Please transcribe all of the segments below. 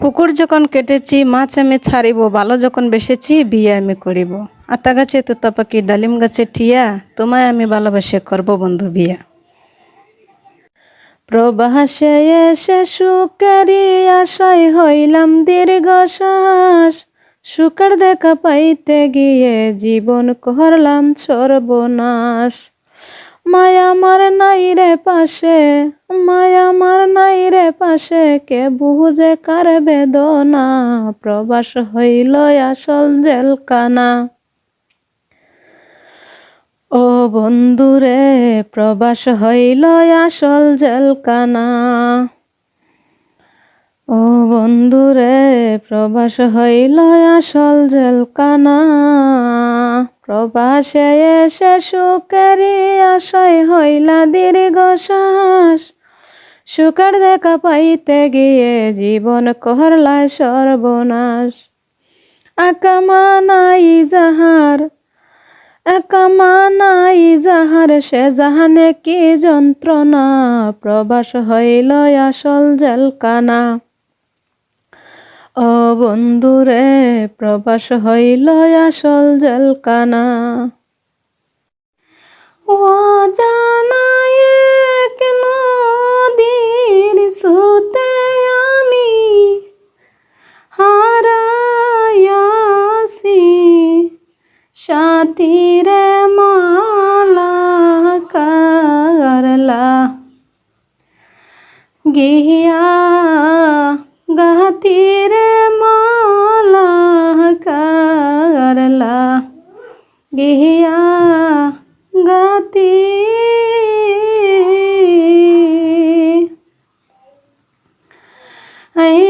পুকুর যখন কেটেছি, মাছ আমি ছাড়িব ভালো যখন বেসেছি, বিয়ে আমি করিব। আতা গাছে, তোতা পাখি, ডালিম গাছে ঠিয়া, তোমায় আমি ভালোবাসে করব বন্ধু বিয়া। প্রবাসে এসে সুখেরই আশায় হইলাম দীর্ঘশ্বাস। সুখের দেখা পাইতে গিয়ে জীবন করলাম সর্বনাশ। মায়া মার নাই রে পাশে, মায়া মার নাই রে পাশে, কে বুঝে কার বেদনা? প্রবাস হইল আসল জেলকানা ও বন্ধুরে প্রবাস হইল আসল জেলকানা ও বন্ধুরে প্রবাস হইল আসল জেলকানা প্রবাসে এসে সুখেরই আশায় হইলা দীর্ঘশ্বাস সুখের দেখা পাইতে গিয়ে জীবন করলায় সর্বনাশ। আকামা নাই যাহার একামা নাই যাহার, সে জাহানে কি যন্ত্রণা? প্রবাস হইল আসল জেলকানা ও বন্ধুরে, প্রবাস হইল আসল জেলকানা ও জানায় কেন দিন সুতে আমি হারায়াসি সাথীরে মালা গিয়া গাতিরে মালা করলা গিয়া গাতি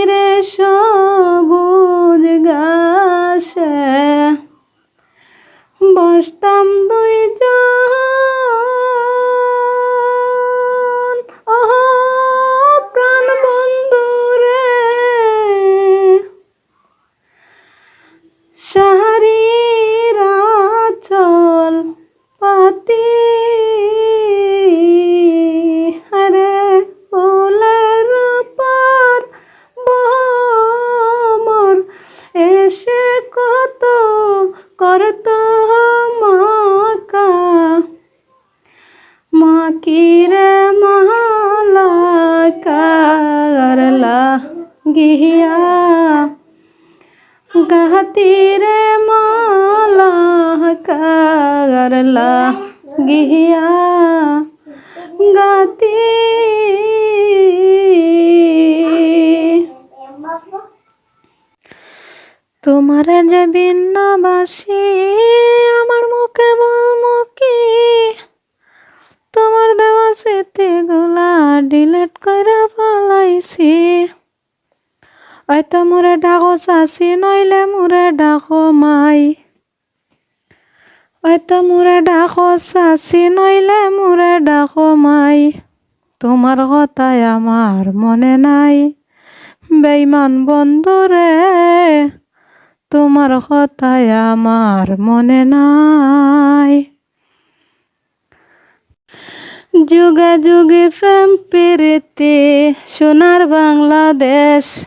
রে সবুজ গাছে বসতাম দুইজন গিয়া গাতিরে মালা করলা গিয়া গাতি। তোমার যে বিন্নাবাসী, আমার মুখে বলব কি তোমার দেওয়া স্মৃতিগুলা ডিলেট করে পালাইছি হয়তো মোরে ডাকো চাচি, নইলে মোরে ডাকো মাই। হয়তো মোরে ডাকো চাচি, নইলে মোরে ডাকো মাই। তোমার কথাই আমার মনে নাই। বেইমান বন্ধুরে তোমার কথাই আমার মনে নাই। যুগে যুগে প্রেম প্রীতি, সোনার বাংলাদেশ।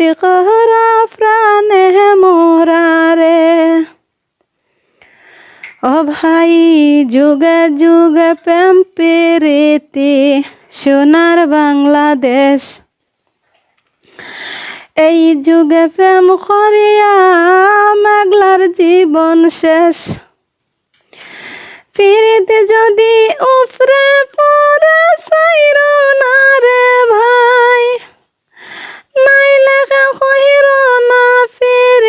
যুগে যুগে প্রেম প্রীতি সোনার বাংলাদেশ। এই যুগে প্রেম করিয়া মেঘলার জীবন শেষ। ফিরিতে যদি উফরে পরে সাইর না রে ভাই, নাইলে কহির না ফিরিতে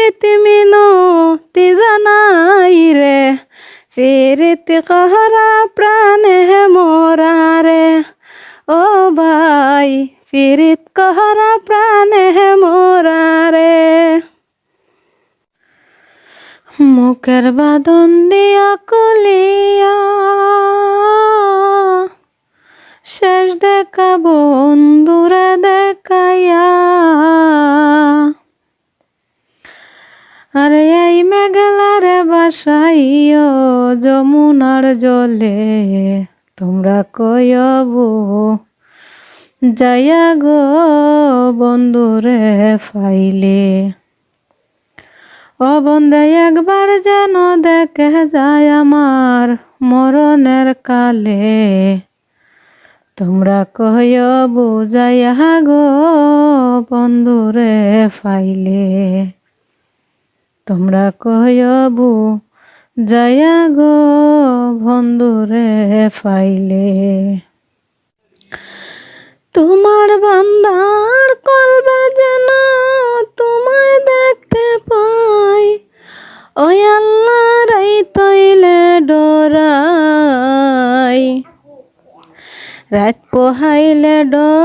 ফিরিতে কহরা প্রাণে মোরা রে। ও ভাই ফিরিত কহরা প্রাণে মোরা রে। মুখের বাদন দিয়া কলিয়া, শেষ দেখা বন্ধুরে দেখাইয়া আরে এই বাসাইও যমুনার জলে, তোমরা কয়বু যাইয়া গো বন্ধুরে ফাইলে। ও বন্ধে একবার যেন দেখে যায় আমার মরণের কালে। তোমরা কয় বুঝাইয়া গো বন্ধুরে ফাইলে। তোমরা কয় বু যায়া গো বন্ধুরে ফাইলে। তোমার বান্দার কলবে যেন তোমায় দেখতে পাই। ওই আল্লাহ রাই তৈলে ডরাই। রাত পোহাইলে ডর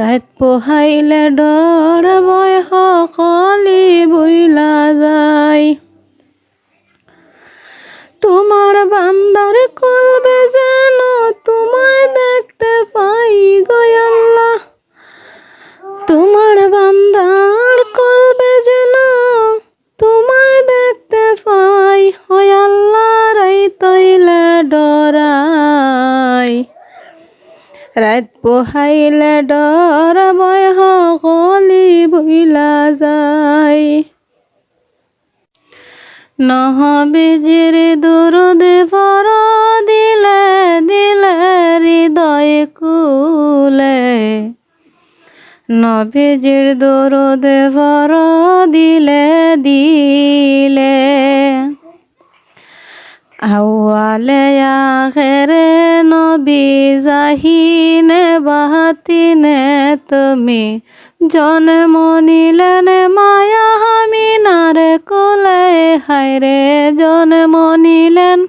রাত পোহাইলে ডর বয় সকলি বইলা যায়। তোমার বান্দার কলবে যেন রাত পোহাইলে ডর বয় সকলি বইলা যায়। নহবিজির দুরুদ পর দিলে দিলে হৃদয় কুলে। নবীজির দরুদ ভর দিলে দিলে। আউয়ালে আখেরে নবী জাহিনে বাহাতিনে তুমি জন্ম নিলেন মায়া হামিনারে কোলে। হায়রে জন্ম নিলেন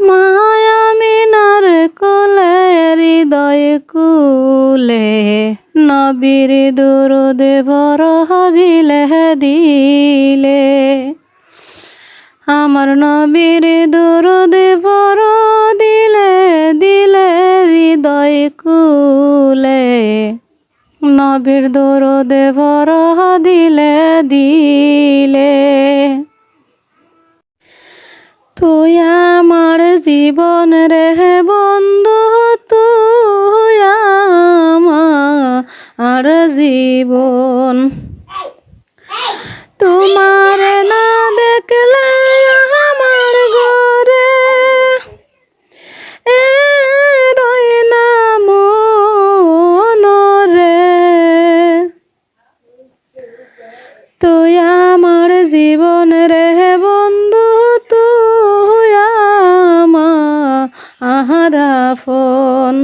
মায়া মিনার কোলে, হৃদয় কুলে। নবীর দুরুদ ভর দিলে দিলে। আমার নবীর দুরুদ ভর দিলে দিলে হৃদয় কুলে। নবীর দুরুদ ভর দিলে দিলে। তুই আমার জীবন রে বন্ধু, তুই আমার জীবন। তোমার না দেখলে আমার ঘরে এ রই না মন রে। তুই আমার জীবন রে বন্ধু, তুই আহারা ফোন।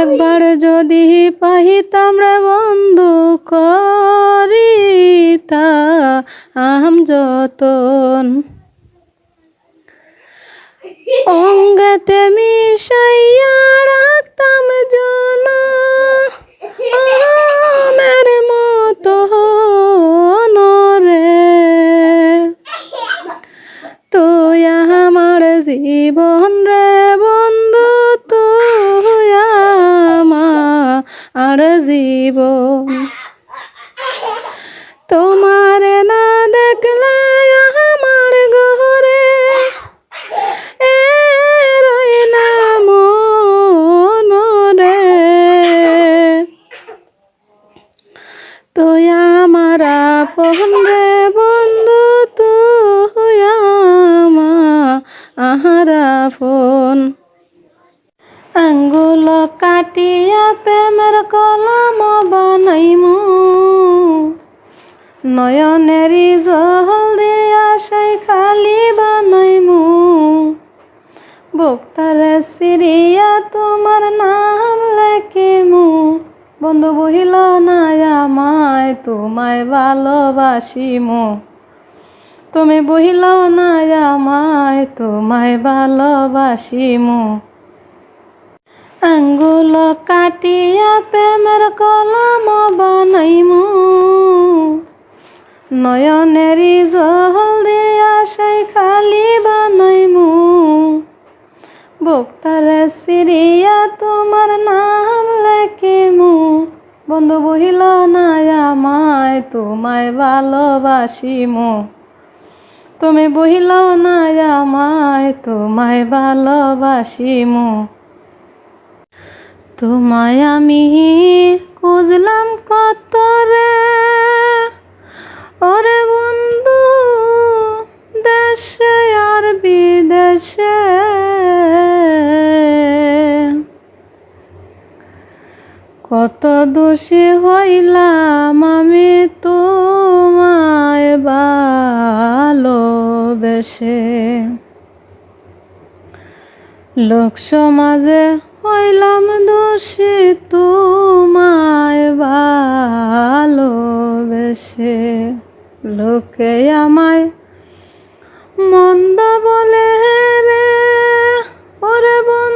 একবার যদি পাহিতাম রে বন্ধু যতন অঙ্গতে মিশাইয়া রাখতাম জন। আমের মতো রে। তুই আমার জীবন আমার আপন রে বন্ধু, তুই আমার ফোন আঙ্গুল কাটিয়া প্রেমের কলম বানাইমু। নয়নেরি জল দিয়া সেই খালি বানাইমু। বুকটারে সিরিয়া তোমার নাম লেখিমু। বন্ধু বহিল না আমায়, তোমায় ভালোবাসি মো তুমি বহিল না আমায়, তোমায় ভালোবাসিমু। আঙ্গুল কাটিয়া প্রেমের কলম বানাইমু। নয়নেরি জল দিয়া সেই খালি বানাইমু। বুকটারে সিরিয়া তোমার নাম লেখিমু বন্ধু বহিল না আমায় তোমায় ভালোবাসিমু তুমি বহিল না আমায় তোমায় ভালোবাসিমু তোমায় আমি খুঁজলাম কত রে? কত দোষী হইলাম আমি তোমায় ভালোবেসে। লোক সমাজে হইলাম দোষী, তোমায় ভালোবেসে। লোকে আমায় মন্দ বলে রে, ওরে বন্ধু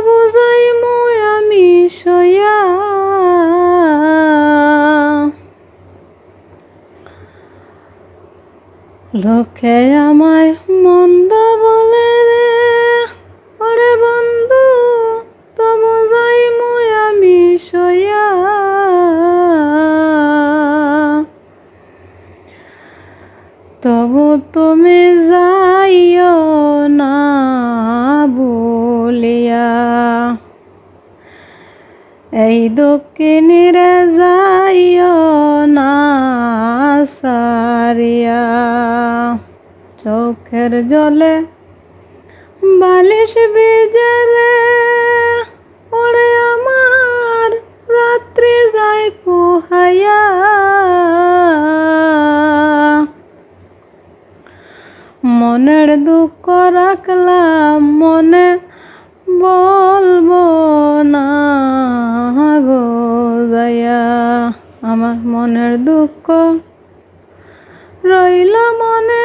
তবু যাই মই আমি সয়া। লোকে আমায় মন্দ বলে রে। ওরে বন্ধু তবু যাই মই আমি সয়া। তবু তুমি যাইও না। বলিয়া, এই দক্ষিণীরে যাইও না সারিয়া, চোখের জলে বালিশ বিজরে ওরে আমার রাত্রি যাই পোহাইয়া। মনের দুঃখ রাখলাম মনে বলব না গো দয়া। আমার মনের দুঃখ রইল মনে